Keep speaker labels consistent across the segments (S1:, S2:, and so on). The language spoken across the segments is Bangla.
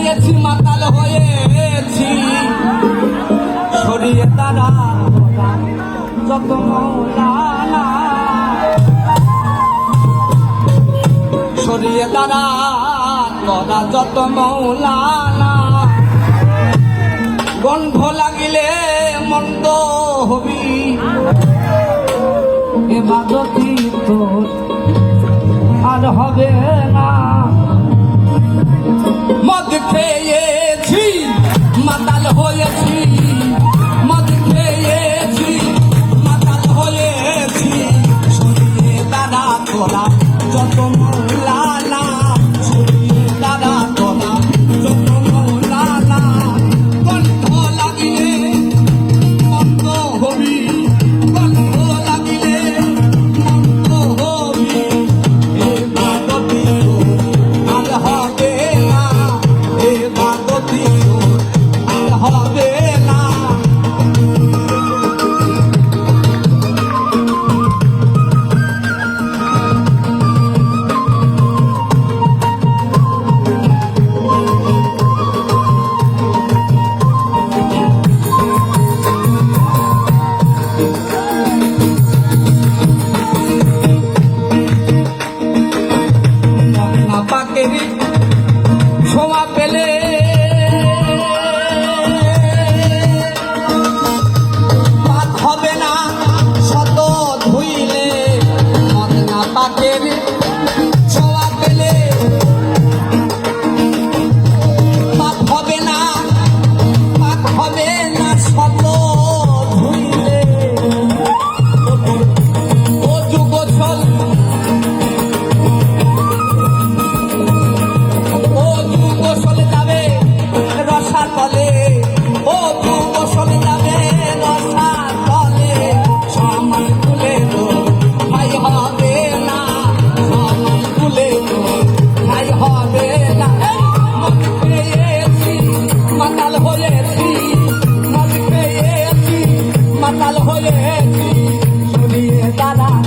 S1: হয়েছি, মাতাল হয়েছি। সরিয়ে তারা যত মৌলানা। সরিয়ে তারা তোরা যত মৌলানা। গন্ধ লাগিলে মন্দ হবি। এবার তোর আর হবে না। পেয়েছি মাতাল হয়েছি। Baby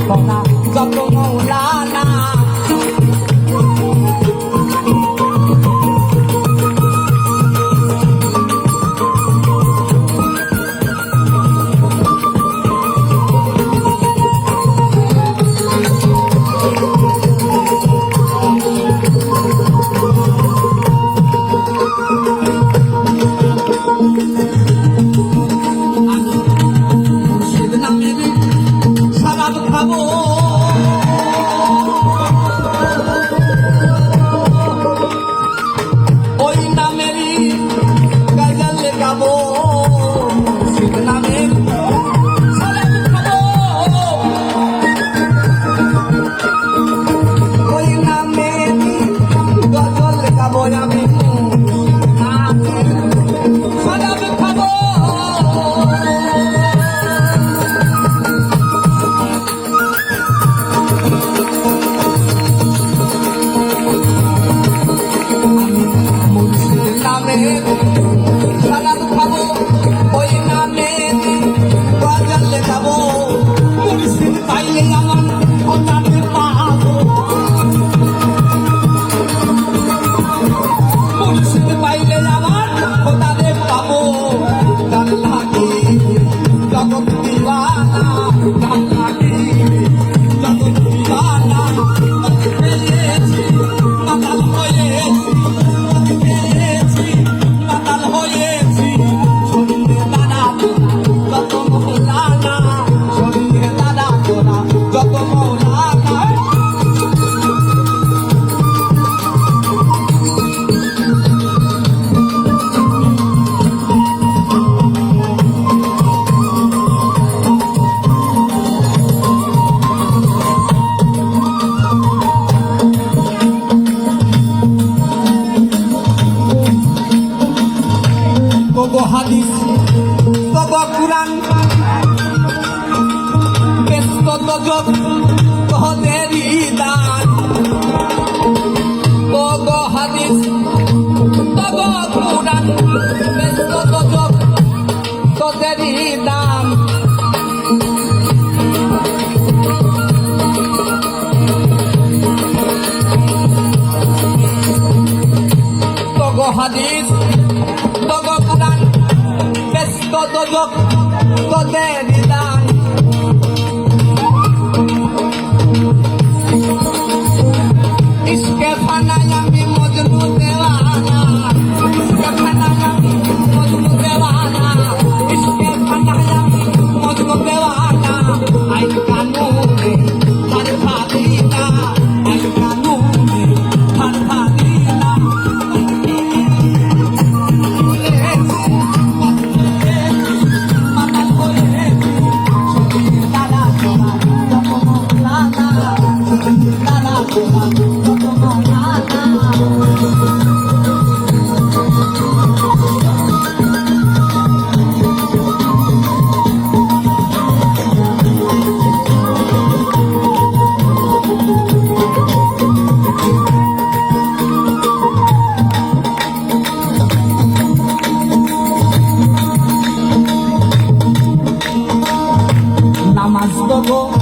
S1: Kona, Gato Mola. मगब कह तेरी दान ओगो हदीस तगो कुरान बेस्तो मगब तो तेरी दान तगो हदीस तगो कुरान बेस्तो तगो तो तेरी amor.